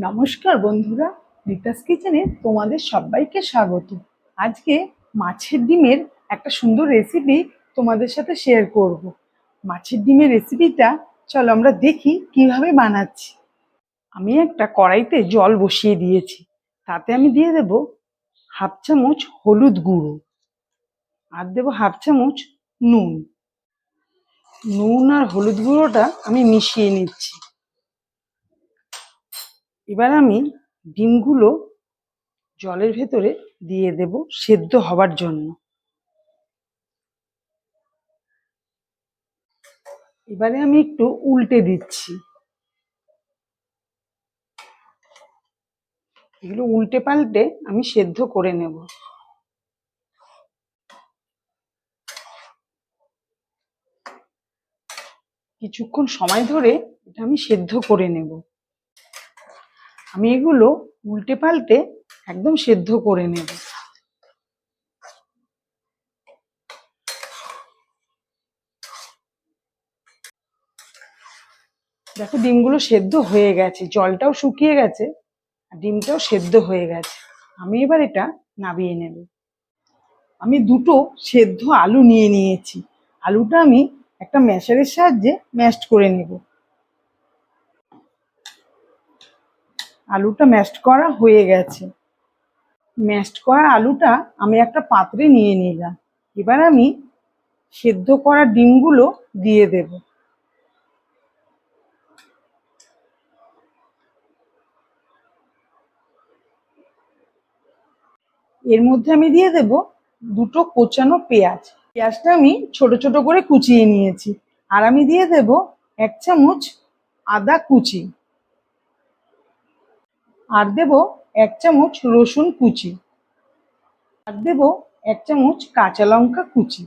নমস্কার বন্ধুরা রিতাস কিচেনে তোমাদের সবাইকে স্বাগত। আজকে মাছের ডিমের একটা সুন্দর রেসিপি তোমাদের সাথে শেয়ার করব। মাছের ডিমের রেসিপিটা চলো আমরা দেখি কীভাবে বানাচ্ছি। আমি একটা কড়াইতে জল বসিয়ে দিয়েছি। তাতে আমি দিয়ে দেব হাফ চামচ হলুদ গুঁড়ো। আর দেবো হাফ চামচ নুন। নুন আর হলুদ গুঁড়োটা আমি মিশিয়ে নিচ্ছি। এবার আমি ডিমগুলো জলের ভেতরে দিয়ে দেব সেদ্ধ হবার জন্য। এবারে আমি একটু উল্টে দিচ্ছি। এগুলো উল্টে পাল্টে আমি সেদ্ধ করে নেব। কিছুক্ষণ সময় ধরে এটা আমি সেদ্ধ করে নেব। আমি এগুলো উল্টে পাল্টে একদম সেদ্ধ করে নেব। দেখো ডিমগুলো সেদ্ধ হয়ে গেছে, জলটাও শুকিয়ে গেছে, আর ডিমটাও সেদ্ধ হয়ে গেছে। আমি এবার এটা নাবিয়ে নেব। আমি দুটো সেদ্ধ আলু নিয়ে নিয়েছি। আলুটা আমি একটা ম্যাশারের সাহায্যে ম্যাশড করে নেব। আলুটা ম্যাশড করা হয়ে গেছে। ম্যাশড করা আলুটা আমি একটা পাত্রে নিয়ে নিলাম। এবার আমি সেদ্ধ করা ডিমগুলো দিয়ে দেব। এর মধ্যে আমি দিয়ে দেব দুটো কোচানো পেঁয়াজ। পেঁয়াজটা আমি ছোট ছোট করে কুচিয়ে নিয়েছি। আর আমি দিয়ে দেব এক চামচ আদা কুচি। আর দেব এক চামচ রসুন কুচি। আর দেব এক চামচ কাঁচা লঙ্কা কুচি।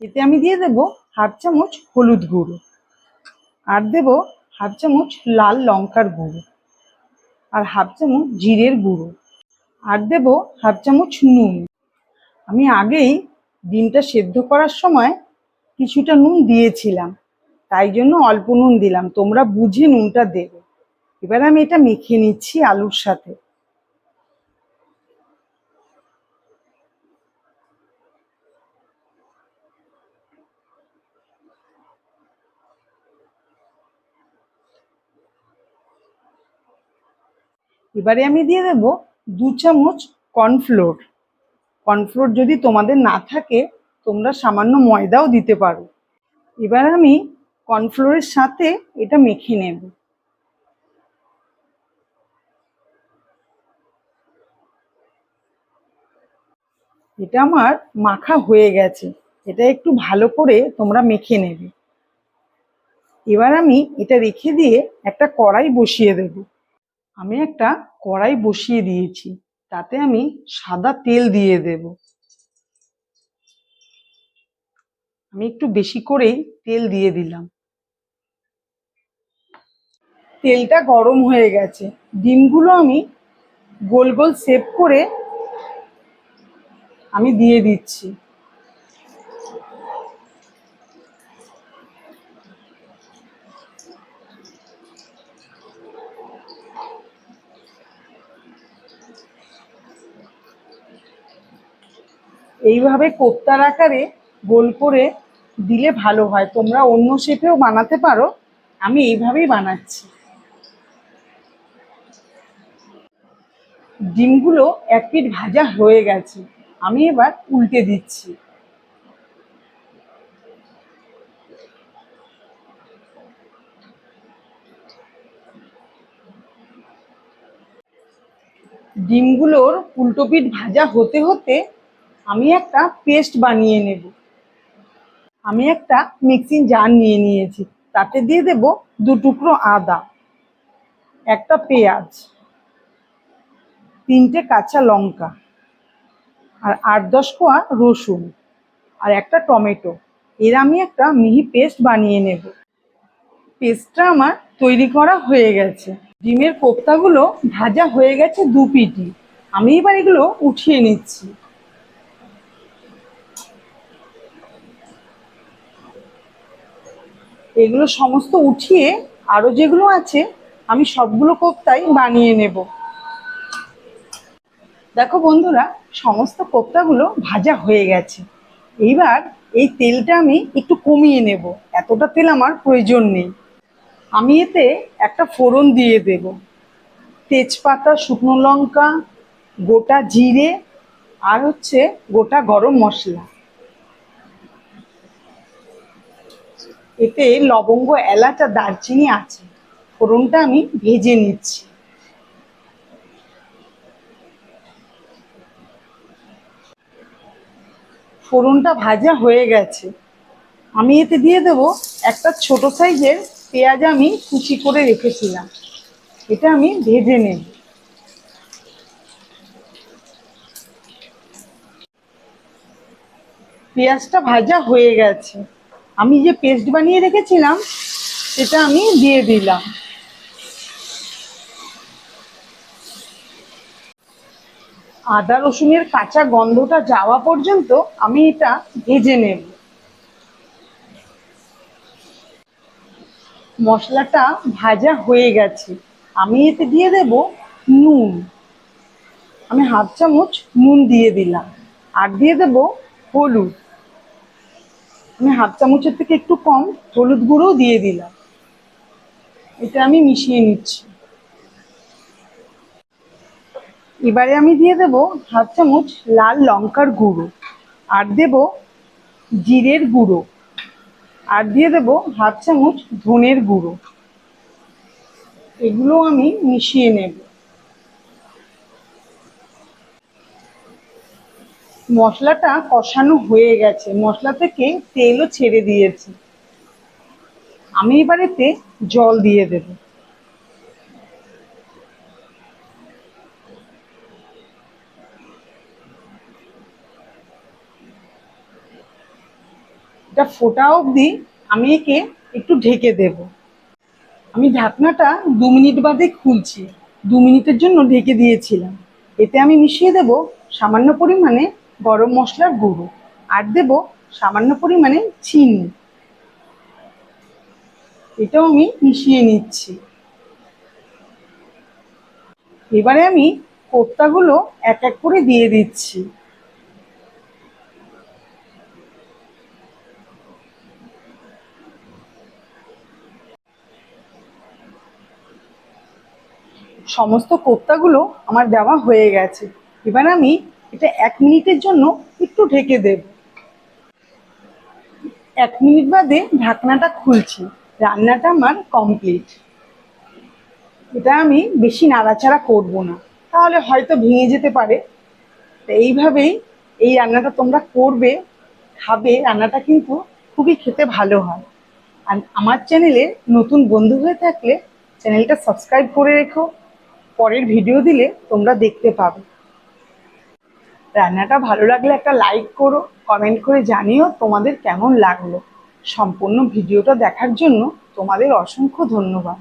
এতে আমি দিয়ে দেব হাফ চামচ হলুদ গুঁড়ো। আর দেব হাফ চামচ লাল লঙ্কার গুঁড়ো। আর হাফ চামচ জিরের গুঁড়ো। আর দেব হাফ চামচ নুন। আমি আগেই ডিমটা সেদ্ধ করার সময় কিছুটা নুন দিয়েছিলাম। তাই জন্য অল্প নুন দিলাম। তোমরা বুঝে নুনটা দেবে। এবার আমি এটা মেখে নিচ্ছি আলুর সাথে। এবারে আমি দিয়ে দেব দু চামচ কর্নফ্লোর। কর্নফ্লোর যদি তোমাদের না থাকে, তোমরা সামান্য ময়দাও দিতে পারো। এবার আমি কর্নফ্লোরের সাথে এটা মেখে নেব। এটা আমার মাখা হয়ে গেছে। এটা একটু ভালো করে তোমরা মেখে নেবে। এবার আমি এটা রেখে দিয়ে একটা কড়াই বসিয়ে দেব। আমি একটা কড়াই বসিয়ে দিয়েছি। তাতে আমি সাদা তেল দিয়ে দেব। আমি একটু বেশি করেই তেল দিয়ে দিলাম। তেলটা গরম হয়ে গেছে। ডিমগুলো আমি গোল গোল সেভ করে আমি দিয়ে দিচ্ছি। এইভাবে কোপ্তার আকারে গোল করে দিলে ভালো হয়। তোমরা অন্য শেপেও বানাতে পারো। আমি এইভাবেই বানাচ্ছি। ডিমগুলো এক পিঠ ভাজা হয়ে গেছে। আমি এবার উল্টে দিচ্ছি। ডিমগুলোর উল্টো পিঠ ভাজা হতে হতে আমি একটা পেস্ট বানিয়ে নেব। আমি একটা মিক্সিং জার নিয়ে নিয়েছি, তাতে দিয়ে দেব দু টুকরো আদা, একটা পেঁয়াজ, তিনটে কাঁচা লঙ্কা। আর আট দশ কোয়া রসুন আর একটা টমেটো। এর আমি একটা মিহি পেস্ট বানিয়ে নেব। পেস্টটা আমার তৈরি করা হয়ে গেছে। ডিমের কোপ্তাগুলো ভাজা হয়ে গেছে দু পিটি। আমি এবার এগুলো উঠিয়ে নিচ্ছি। এগুলো সমস্ত উঠিয়ে আরও যেগুলো আছে আমি সবগুলো কোপ্তাই বানিয়ে নেব। দেখো বন্ধুরা, সমস্ত কোপ্তাগুলো ভাজা হয়ে গেছে। এইবার এই তেলটা আমি একটু কমিয়ে নেব। এতটা তেল আমার প্রয়োজন নেই। আমি এতে একটা ফোড়ন দিয়ে দেব। তেজপাতা, শুকনো লঙ্কা, গোটা জিরে আর হচ্ছে গোটা গরম মশলা। এতে লবঙ্গ, এলাচ আর দারচিনি আছে। ফোড়নটা আমি ভেজে নিচ্ছি। ফোড়নটা ভাজা হয়ে গেছে। আমি এতে দিয়ে দেব একটা ছোট সাইজের পেঁয়াজ আমি কুচি করে রেখেছিলাম। এটা আমি ভেজে নেব। পেঁয়াজটা ভাজা হয়ে গেছে। আমি যে পেস্ট বানিয়ে রেখেছিলাম, সেটা আমি দিয়ে দিলাম। আদা রসুনের কাঁচা গন্ধটা যাওয়া পর্যন্ত আমি এটা ভেজে নেব। মশলাটা ভাজা হয়ে গেছে। আমি এতে দিয়ে দেব নুন। আমি হাফ চামচ নুন দিয়ে দিলাম। আর দিয়ে দেব হলুদ। আমি হাফ চামচের থেকে একটু কম হলুদ গুঁড়ো দিয়ে দিলাম। এটা আমি মিশিয়ে নিচ্ছি। এবারে আমি দিয়ে দেব হাফ চামচ লাল লঙ্কার গুঁড়ো। আর দেব জিরের গুঁড়ো। আর দিয়ে দেব হাফ চামচ ধনের গুঁড়ো। এগুলো আমি মিশিয়ে নেব। মশলাটা কষানো হয়ে গেছে। মশলা থেকে তেলও ছেড়ে দিয়েছি। আমি এবার এতে জল দিয়ে দেব। এটা ফোটা অবধি আমি একে একটু ঢেকে দেব। আমি ঢাকনাটা দু মিনিট বাদে খুলছি, দু মিনিটের জন্য ঢেকে দিয়েছিলাম। এতে আমি মিশিয়ে দেব সামান্য পরিমাণে গরম মশলার গুঁড়ো আর দেব সামান্য পরিমাণে চিনি। এটাও আমি মিশিয়ে নিচ্ছি। এবারে আমি কোপ্তাগুলো এক এক করে দিয়ে দিচ্ছি। সমস্ত কোপ্তাগুলো আমার দেওয়া হয়ে গেছে। এবার আমি এটা এক মিনিটের জন্য একটু ঢেকে দেব। এক মিনিট বাদে ঢাকনাটা খুলছি। রান্নাটা আমার কমপ্লিট এটা আমি বেশি নাড়াচাড়া করব না। তাহলে হয়তো ভেঙে যেতে পারে। তো এইভাবেই এই রান্নাটা তোমরা করবে, খাবে। রান্নাটা কিন্তু খুবই খেতে ভালো হয়। আর আমার চ্যানেলে নতুন বন্ধু হয়ে থাকলে চ্যানেলটা সাবস্ক্রাইব করে রেখো। পরের ভিডিও দিলে তোমরা দেখতে পাবে। রান্নাটা ভালো লাগলে একটা লাইক করো কমেন্ট করে জানিও তোমাদের কেমন লাগল। সম্পূর্ণ ভিডিওটা দেখার জন্য তোমাদের অসংখ্য ধন্যবাদ।